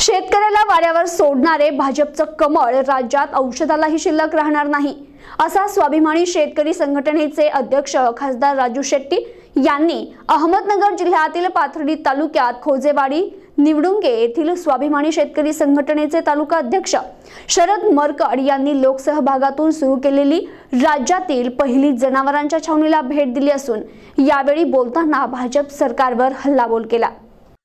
शेतकऱ्याला वाऱ्यावर सोडणारे भाजपचं कमळ राज्यात औषधालाही शिल्लक राहणार नाही असा स्वाभिमानी शेतकरी संघटनेचे अध्यक्ष खासदार राजू शेट्टी यांनी अहमदनगर जिल्ह्यातील पाथर्डी तालुक्यात खोजेवाडी निवडुंगे येथील स्वाभिमानी शेतकरी संघटनेचे तालुका अध्यक्ष शरद मरकड यांनी लोकसहभागातून सुरू केलेली राज्यातील पहिली जनावरांच्या छावणीला भेट दिली असून यावेळी बोलताना भाजप सरकारवर हल्लाबोल केला.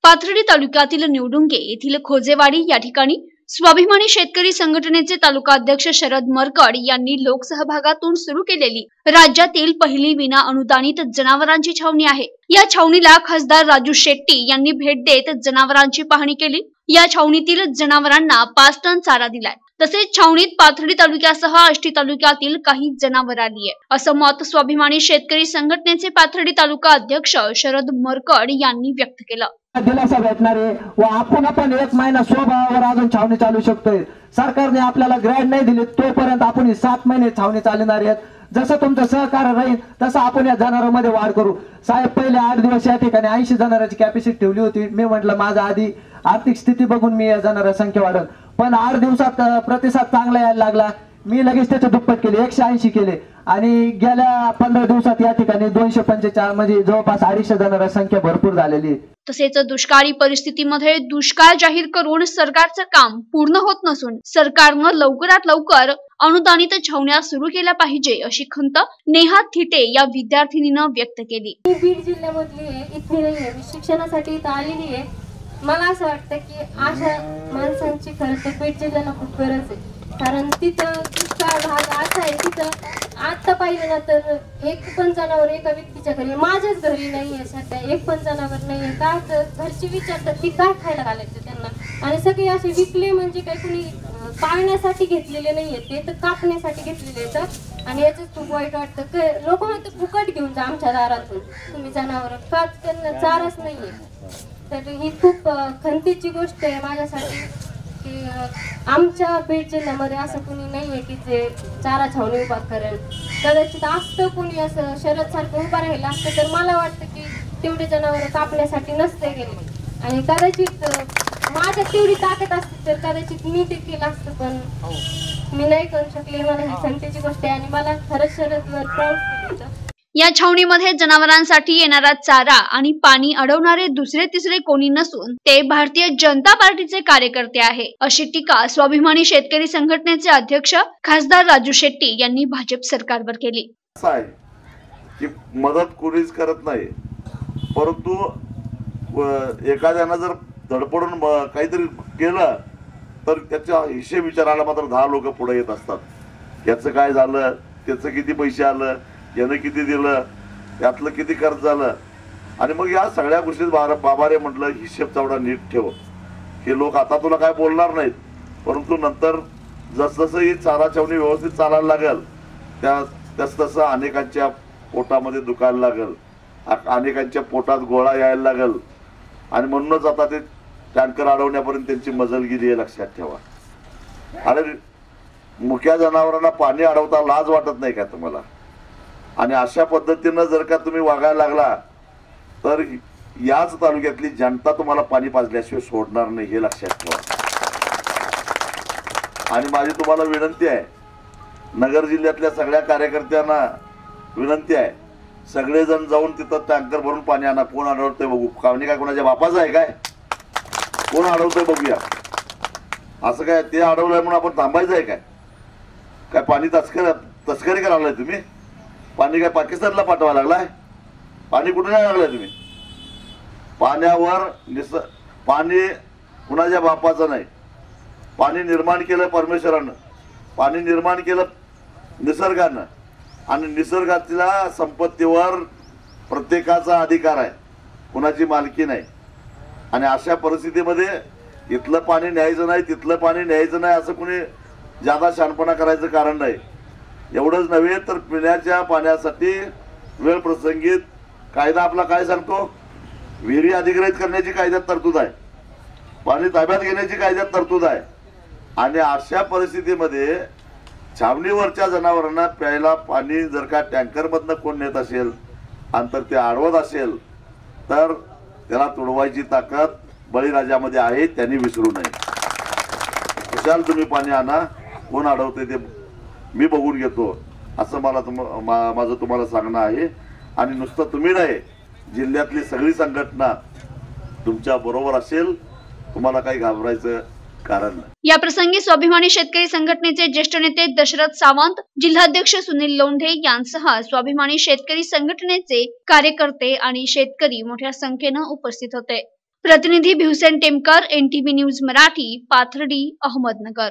पाथर्डी तालुक्यातील निवडुंगे येथील खोजेवाडी या ठिकाणी स्वाभिमानी शेतकरी संघटनेचे तालुका अध्यक्ष शरद मरकड यांनी लोकसहभागातून सुरू केलेली राज्यातील पहिली विना अनुदानित जनावरांची छावणी आहे. या छावणीला खासदार राजू शेट्टी यांनी भेट देत जनावरांची पाहणी केली. या छावणीतील जनावरांना पाच टन चारा दिलाय. तसेच छावणीत पाथर्डी तालुक्यासह आष्टी तालुक्यातील काही जनावर आली आहे असं मत स्वाभिमानी शेतकरी संघटनेचे पाथर्डी तालुका अध्यक्ष शरद मरकड यांनी व्यक्त केलं. दिलासा भेटणार आहे व आपण आपण एक महिना स्वभावावर अजून छावणी चालू शकतोय. सरकारने आपल्याला ग्रँड नाही दिली तोपर्यंत आपण सात महिने छावणी चालणार आहेत. जसं तुमचं सहकार्य राहील तसं आपण या जनावरांमध्ये वाढ करू. साहेब पहिले आठ दिवस या ठिकाणी ऐंशी जनावरांची कॅपॅसिटी ठेवली होती. मी म्हटलं माझा आधी आर्थिक स्थिती बघून मी या जनावर संख्या वाढल. पण आठ दिवसात प्रतिसाद चांगला यायला लागला. मी लगेच त्याचे दुप्पट केले एकशे ऐंशी केले. आणि गेल्या पंधरा दिवसात या ठिकाणी दोनशे पंचेचाळीस म्हणजे जवळपास अडीचशे जनावर संख्या भरपूर झालेली आहे. तसेच दुष्काळी परिस्थितीमध्ये दुष्काळ जाहीर करून सरकारचं काम पूर्ण होत नसून सरकारनं लवकरात लवकर अनुदानित छावण्या सुरू केल्या पाहिजे अशी खंत नेहा थिटे या विद्यार्थिनीनं व्यक्त केली. मी बीड जिल्ह्यामधली आहे इथली मी शिक्षणासाठी इथं आलेली आहे. मला असं वाटतं की अशा माणसांची खरं तर बीड खूप गरज आहे. कारण तिथं दुष्काळ भाग असा आहे तिथं आत्ता पाहिलं ना तर एक पण जनावर एका व्यक्तीच्या घरी माझ्याच घरी नाही आहे सध्या एक पण जनावर नाही आहे. का तर घरची विचारतात ती काय खायला घालायचं त्यांना? आणि सगळे असे विकले म्हणजे काही कुणी पाळण्यासाठी घेतलेले नाही आहेत. ते तर कापण्यासाठी घेतलेले आहेत. आणि याचं खूप वाईट वाटतं. लोक म्हणतात फुकट घेऊन जा आमच्या दारातून. तुम्ही जनावर का त्यांना चारच नाहीये तर ही खूप खंतीची गोष्ट आहे माझ्यासाठी. की आमच्या बीड जिल्ह्यामध्ये असं कुणी नाहीये की जे चारा छावणी उभा करेल. कदाचित असतं कुणी असं शरद सारखं उभा राहिलं असतं तर मला वाटतं की तेवढे जनावर कापण्यासाठी नसते गेले. आणि कदाचित अं, माझ्यात तेवढी ताकद असते तर कदाचित मी ते केलं असतं पण मी नाही करू शकले. मला ही खंतीची गोष्ट आहे आणि मला खरंच शरदवर प्राऊड या छावणीमध्ये जनावरांसाठी येणारा चारा आणि पाणी अडवणारे दुसरे तिसरे कोणी नसून ते भारतीय जनता पार्टीचे कार्यकर्ते आहे. अशी टीका स्वाभिमानी शेतकरी संघटनेचे अध्यक्ष खासदार राजू शेट्टी यांनी भाजप सरकारवर केली. की मदत कोणीच करत नाही. परंतु एखाद्यानं जर धडपडून काहीतरी केलं तर त्याच्या हिशेब विचारायला मात्र दहा लोक पुढे येत असतात. याचं काय झालं? त्याचं किती पैसे आलं? यानं किती दिलं त्यातलं किती खर्च झालं? आणि मग या सगळ्या गोष्टीत बारा बाबारे म्हटलं हिशेब तेवढा नीट ठेव. हे लोक आता तुला काय बोलणार नाहीत. परंतु नंतर जसजसं ही चारा छावणी व्यवस्थित चालायला लागेल त्या तस तसं अनेकांच्या पोटामध्ये दुखायला लागेल. आ- अनेकांच्या पोटात गोळा यायला लागेल. आणि म्हणूनच आता ते टँकर अडवण्यापर्यंत त्यांची मजलगिरी आहे लक्षात ठेवा. आणि मुक्या जनावरांना पाणी अडवता लाज वाटत नाही का तुम्हाला? आणि अशा पद्धतीनं जर का तुम्ही वागायला लागला तर याच तालुक्यातली जनता तुम्हाला पाणी पाजल्याशिवाय सोडणार नाही हे लक्षात ठेवा. आणि माझी तुम्हाला विनंती आहे नगर जिल्ह्यातल्या सगळ्या कार्यकर्त्यांना विनंती आहे सगळेजण जाऊन तिथं टँकर भरून पाणी आणा. कोण अडवतोय बघू. कावणी काय कोणाच्या बापाचं आहे काय? कोण अडवतोय बघूया. असं काय ते अडवलंय म्हणून आपण थांबायचं आहे काय? काय पाणी तस्कर तस्करी करायला तुम्ही? पाणी काय पाकिस्तानला पाठवा लागलाय? पाणी कुठे नाही लागलाय तुम्ही? पाण्यावर निस पाणी कुणाच्या बापाचं नाही. पाणी निर्माण केलं परमेश्वरानं. पाणी निर्माण केलं निसर्गानं. आणि निसर्गातल्या संपत्तीवर प्रत्येकाचा अधिकार आहे. कुणाची मालकी नाही. आणि अशा परिस्थितीमध्ये इथलं पाणी न्यायचं नाही तिथलं पाणी न्यायचं नाही असं कुणी जादा शहाणपणा करायचं कारण नाही. एवढंच नव्हे तर पिण्याच्या पाण्यासाठी वेळ प्रसंगीत कायदा आपला काय सांगतो? विहिरी अधिग्रहित करण्याची कायद्यात तरतूद आहे. पाणी ताब्यात घेण्याची कायद्यात तरतूद आहे. आणि अशा परिस्थितीमध्ये छावणीवरच्या जनावरांना प्यायला पाणी जर का टँकरमधनं कोण नेत असेल आणि तर ते अडवत असेल तर त्याला तुडवायची ताकद बळीराजामध्ये आहे त्यांनी विसरू नये. कशाल तुम्ही पाणी आणा. कोण अडवते ते मी बघून घेतो. असं मला तुम मा- माझं तुम्हाला सांगणं आहे. आणि नुसतं तुम्ही नाही जिल्ह्यातली सगळी संघटना तुमच्या बरोबर असेल तुम्हाला काही घाबरायचं कारण नाही. या प्रसंगी स्वाभिमानी शेतकरी संघटनेचे ज्येष्ठ नेते दशरथ सावंत जिल्हाध्यक्ष सुनील लोंढे यांसह स्वाभिमानी शेतकरी संघटनेचे कार्यकर्ते आणि शेतकरी मोठ्या संख्येनं उपस्थित होते. प्रतिनिधी भिवसेन टेमकर एनटीव्ही न्यूज मराठी पाथर्डी अहमदनगर.